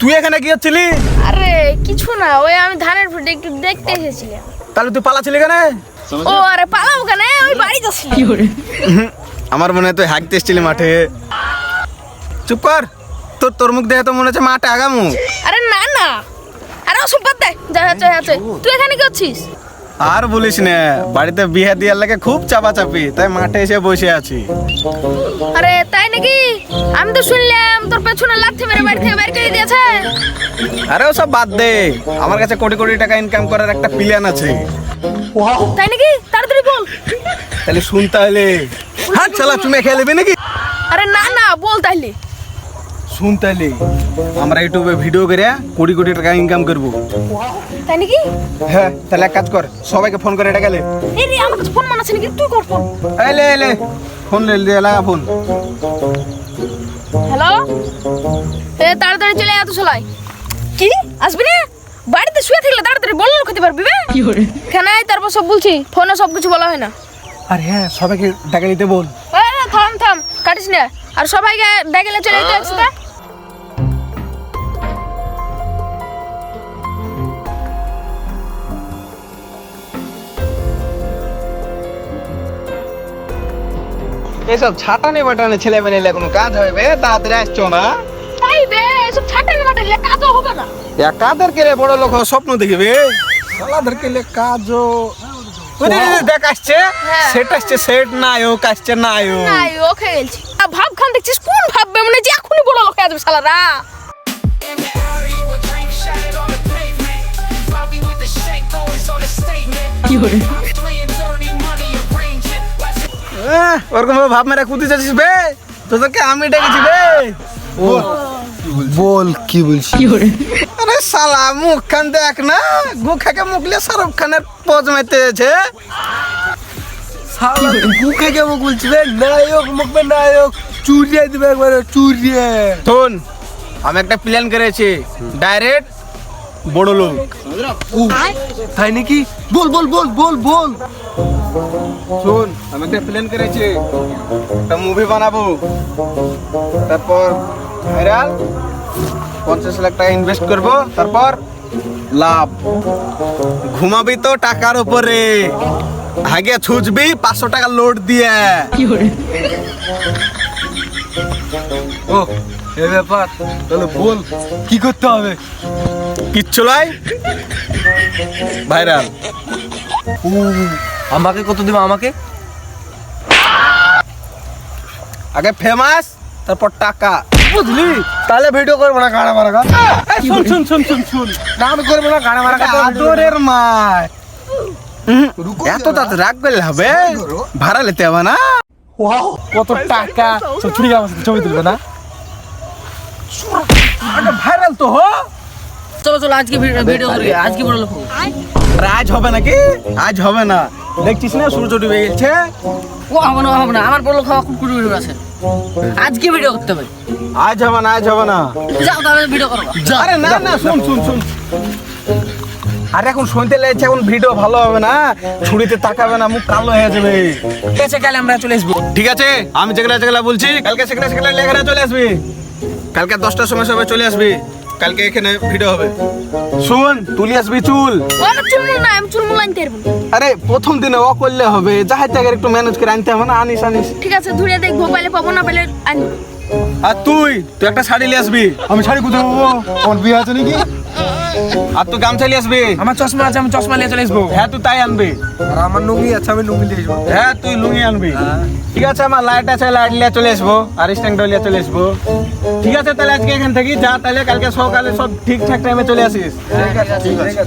তুই এখানে কি হচ্ছিলি আরে কিছু না ওই আমি ধানের ফুটে একটু দেখতে এসেছিলাম। তাহলে তুই পালাছিলি কেন ও আরে পালাবো কেন? ওই বাড়ি যাচ্ছিলি কি করে? আমার মনে হয় তুই হাঁকতে এসেছিলি মাঠে। চুপ কর। তোর তোর মুখ দেখে তো মনে হচ্ছে মাঠে আগামু। আরে না না। আরে অসম্পাত দেখ যা। তুই এখানে কি করছিস? আর বলিস না বাড়িতে বিয়ে দেওয়ার লাগে খুব চাপাচাপি তাই মাঠে এসে বসে আছি। আরে তাই নাকি? আমি তো শুনলাম তোর পেছনে লাথি মেরে বাড়ি থেকে বের করে দিয়েছে। আরে ওসব বাদ দে আমার কাছে কোটি কোটি টাকা ইনকাম করার একটা প্ল্যান আছে। তাই নাকি? তাড়াতাড়ি বল। তাহলে শুন তাহলে। হ্যাঁ চালা চুমে খেয়ে নেবে নাকি? আরে না না বল তাইলে। শুন তাহলে আমরা ইউটিউবে ভিডিও করে কোটি কোটি টাকা ইনকাম করব। তাই নাকি? হ্যাঁ তাহলে এক কাজ কর সবাইকে ফোন করে টাকা লে এই রে আমার কাছে ফোন মানাচ্ছে নাকি? তুই কর ফোন এলে এলে ফোন লে লে লাগা ফোন হ্যালো এ তাড়াতাড়ি চলে আয় এত সলাই কি? আসবি না? বাড়িতে শুয়ে থাকলে তাড়াতাড়ি বললে খেতে পারবি বে। কেন আয় তারপর সব বলছি। ফোনে সব কিছু বলা হয় না। আর হ্যাঁ সবাইকে টাকা দিতে বল থাম থাম কাটিস না। আর সবাইকে ডেকেলে চলে যেতে একসাথে। এসব ছাটানে বাটানে ছেলে মেয়ে কোনো কাজ হবে বে? তাড়াতাড়ি আসছো না? তাই বে এসব ছাটানি মাটানি কাজও হবে না। কাদের কেলে বড় লোক স্বপ্ন দেখবে শালাদের কেলে কাজও ওই যে দেখ আসছে হ্যাঁ। সেট আসছে সেট নায়ক আসছে নায়ক। নাই ওকে গেছি ভাব খান দেখছিস কোন ভাববে? মনে হয় যে এখনই বড় লোক আসবে শালারা। In the ওরকম ভাবে ভাব মেরে কুদি যাচ্ছিস বে। তোদেরকে আমি ডেকেছি বে। বল। কি বলছি আরে সালা মুখ খান দেখ না। গুখাকে মুখলে শাহরুখ খানের পোজ মারতেছে শালা মুখে কেমন বলছি রে নায়ক মুখে নায়ক। চুরিয়ে দিবে একবারে চুরিয়ে। শোন আমি একটা প্ল্যান করেছি। ডাইরেক্ট বড় লোক তাই নাকি? বল বল বল বল বল। শোন আমি একটা প্ল্যান করেছি। একটা মুভি বানাবো। তারপর ভাইরাল পঞ্চাশ লাখ টাকা ইনভেস্ট করব। তারপর লাভ। ঘুমাবি তো টাকার উপরে। আগে ছুঁচবি পাঁচশো টাকা লোড দিয়ে। ও এ ব্যাপার। তাহলে বল কি করতে হবে? কিচ্ছু নয় ভাইরাল। আমাকে কত দিবে আমাকে? আগে ফেমাস তারপর টাকা। বুঝলি? তাহলে ভিডিও করব না গাড়া মারা শুন শুন শুন শুন শুন। না আমি করব না গাড়া মারা আদরের মায়। এত তাতে রাগ করলে হবে? ভাড়া নিতে হবে না? কত টাকা। আমার ছবি তুলবে না? ভাইরাল তো হো। চলো চলো আজকে ভিডিও করি আজকে বড় লোক আজ হবে নাকি? আজ হবে না। দেখছিস না সূর্য ডুবে গেছে? ও হবে না ও হবে না আমার বড় লোক হওয়া খুব কুড়ি আছে আজকে ভিডিও করতে হবে। আজ হবে না আজ হবে না। যাও তাহলে ভিডিও করব আরে না না শুন শুন শুন। আরে এখন শুনতে লেগেছে এখন ভিডিও ভালো হবে না। ছুরিতে তাকাবে না মুখ কালো হয়ে যাবে। ঠিক আছে কালে আমরা চলে আসব। ঠিক আছে আমি যেগুলা যেগুলা বলছি কালকে সেগুলা সেগুলা লেখাটা চলে আসবি। কালকে দশটার সময় সবাই চলে আসবি। কালকে এখানে ভিডিও হবে। শুন তুলি আসবি চুল। চুলমুল না আমি চুলমুল আনতে পারব আরে প্রথম দিনে ও করলে হবে। যাহাই তাকে একটু ম্যানেজ করে আনতে হবে না আনিস আনিস। ঠিক আছে ধুয়ে দেখব পাইলে পাবো না পাইলে আনব। আর তুই তুই একটা শাড়ি নিয়ে আসবি। আমি শাড়ি কোথায় পাবো? আমার বিয়ে আছে নাকি? আর তুই গামছা নিয়ে আসবি। আমার চশমা আছে আমি চশমা নিয়ে চলে আসব। হ্যাঁ তুই তাই আনবি। আর আমার নুঙ্গি আছে আমি নুঙ্গি দিয়ে আসব। হ্যাঁ তুই লুঙ্গি আনবি। ঠিক আছে আমার লাইট আছে লাইট নিয়ে চলে আসব আর স্ট্যান্ড নিয়ে চলে আসব। ঠিক আছে তাহলে আজকে এখান থেকে যা তাহলে কালকে সকালে সব ঠিকঠাক টাইমে চলে আসিস। ঠিক আছে ঠিক আছে